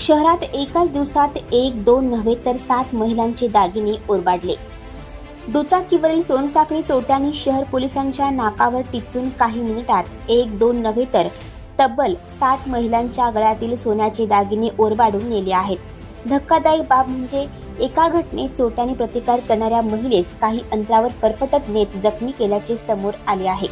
शहरात एकाच दिवसात एक दोन नव्हे तर सात महिलांचे दागिने ओरबाडले. दुचाकीवरील सोनसाखळी चोट्यांनी शहर पोलिसांच्या नाकावर टिचून काही मिनिटात एक दोन नव्हे तर तब्बल सात महिलांच्या गळ्यातील सोन्याचे दागिने ओरबाडून नेले आहेत. धक्कादायक बाब म्हणजे एका घटनेत चोट्याने प्रतिकार करणाऱ्या महिलेस काही अंतरावर फरफटत नेत जखमी केल्याचे समोर आले आहे.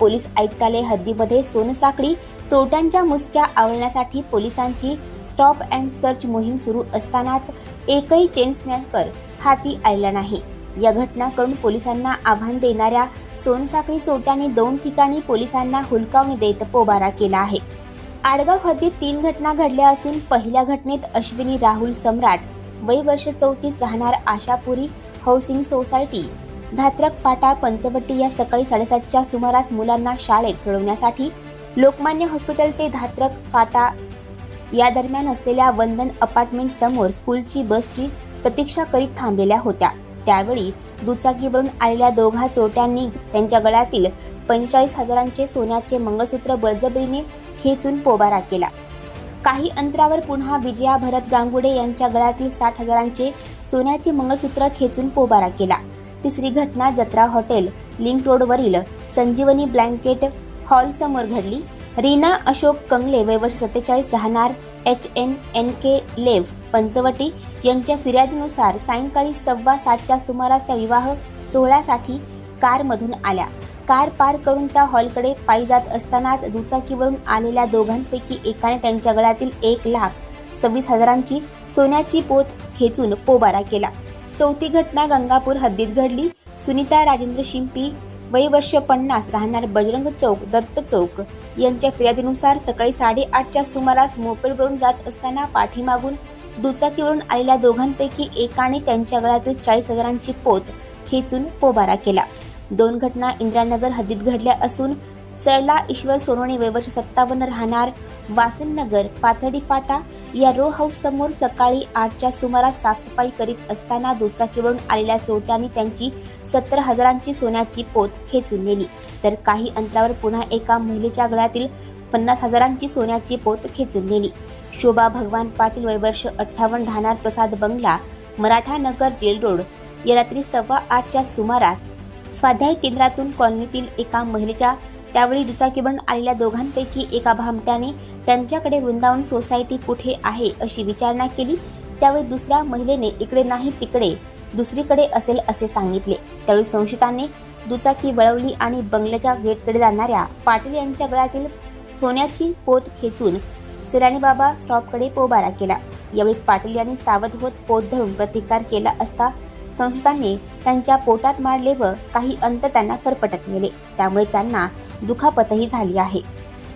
पोलीस आयुक्तालय हद्दीमध्ये सोनसाखळी चोरट्यांच्या मुसक्या आवळण्यासाठी पोलिसांची स्टॉप अँड सर्च मोहीम सुरू असतानाच एकही चेन स्नॅचकर हाती आलेला नाही. या घटना करून पोलिसांना आव्हान देणाऱ्या सोनसाखळी चोरट्यांनी दोन ठिकाणी पोलिसांना हुलकावणी देत पोबारा केला आहे. आडगाव हद्दीत तीन घटना घडल्या असून पहिल्या घटनेत अश्विनी राहुल सम्राट वय वर्ष चौतीस राहणार आशापुरी हाऊसिंग सोसायटी धात्रक फाटा पंचवटी या सकाळी साडेसातच्या सुमारास मुलांना शाळेत सोडवण्यासाठी लोकमान्य हॉस्पिटल ते धात्रक फाटा या दरम्यान असलेल्या वंदन अपार्टमेंट समोर स्कूलची बसची प्रतीक्षा करीत थांबलेल्या होत्या. त्यावेळी दुचाकीवरून आलेल्या दोघा चोट्यांनी त्यांच्या गळ्यातील पंचेचाळीस हजारांचे सोन्याचे मंगळसूत्र बळजबरीने खेचून पोबारा केला. काही अंतरावर पुन्हा विजया भरत गांगुडे यांच्या गळ्यातील साठ हजारांचे सोन्याचे मंगळसूत्र खेचून पोबारा केला. तिसरी घटना जत्रा हॉटेल लिंक रोडवरील संजीवनी ब्लँकेट हॉलसमोर घडली. रीना अशोक कंगले वय सत्तेचाळीस राहणार एच एन एन के लेव पंचवटी. यांच्या फिर्यादीनुसार सायंकाळी सव्वा सातच्या सुमारास त्या विवाह सोहळ्यासाठी कारमधून आल्या. कार पार करून त्या हॉलकडे पायी जात असतानाच दुचाकीवरून आलेल्या दोघांपैकी एकाने त्यांच्या गळ्यातील एक लाख सव्वीस हजारांची सोन्याची पोत खेचून पोबारा केला. चौथी घटना गंगापूर हद्दीत घडली. सुनीता राजेंद्र शिंपी वय वर्ष पन्नास राहणार बजरंग चौक दत्त चौक. यांच्या फिर्यादीनुसार सकाळी साडेआठच्या सुमारास मोपेडवरून जात असताना पाठीमागून दुचाकीवरून आलेल्या दोघांपैकी एकाने त्यांच्या गळ्यातील चाळीस हजारांची पोत खेचून पोबारा केला. दोन घटना इंदिरानगर हद्दीत घडल्या असून सरला ईश्वर सोनवणे वयवर्ष सत्तावन्न राहणार. वासननगर पाथडी फाटा या रो हाऊस समोर सकाळी आठच्या सुमारास साफसफाई करीत असताना दुचाकीवरून आलेल्या चोरट्यांनी त्यांची सत्तर हजारांची सोन्याची पोत खेचून नेली. तर काही अंतरावर पुन्हा एका महिलेच्या गळ्यातील पन्नास हजारांची सोन्याची पोत खेचून नेली. शोभा भगवान पाटील वयवर्ष अठ्ठावन्न राहणार प्रसाद बंगला मराठा नगर जेल रोड. या रात्री सव्वा आठच्या सुमारास स्वाध्याय केंद्रातून कॉलनीतील एका महिलेच्या त्यावेळी दुचाकीवरून आलेल्या दोघांपैकी एका भामट्याने त्यांच्याकडे वृंदावन सोसायटी कुठे आहे अशी विचारणा केली. त्यावेळी दुसऱ्या महिलेने इकडे नाही तिकडे दुसरीकडे असेल असे सांगितले. त्यावेळी संशयिताने दुचाकी वळवली आणि बंगल्याच्या गेटकडे जाणाऱ्या पाटील यांच्या गळ्यातील सोन्याची पोत खेचून सिराणी बाबा स्टॉपकडे पोबारा केला. यावेळी पाटील यांनी सावध होत पोत धरून प्रतिकार केला असता संस्थांनी त्यांच्या पोटात मारले व काही अंत त्यांना फरफटत नेले. त्यामुळे त्यांना दुखापतही झाली आहे.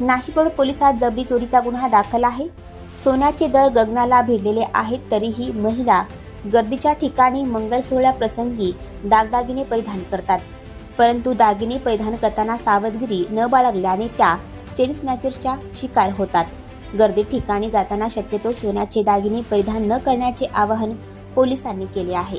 नाशिक रोड पोलिसात जबरी चोरीचा गुन्हा दाखल आहे. सोन्याचे दर गगनाला भिडलेले आहेत तरीही महिला गर्दीच्या ठिकाणी मंगल सोहळ्याप्रसंगी दागदागिने परिधान करतात. परंतु दागिने परिधान करताना सावधगिरी न बाळगल्याने त्या चेन स्नॅचरच्या शिकार होतात. गर्दी ठिकाणी जाताना शक्यतो सोन्याचे दागिने परिधान न करण्याचे आवाहन पोलिसांनी केले आहे.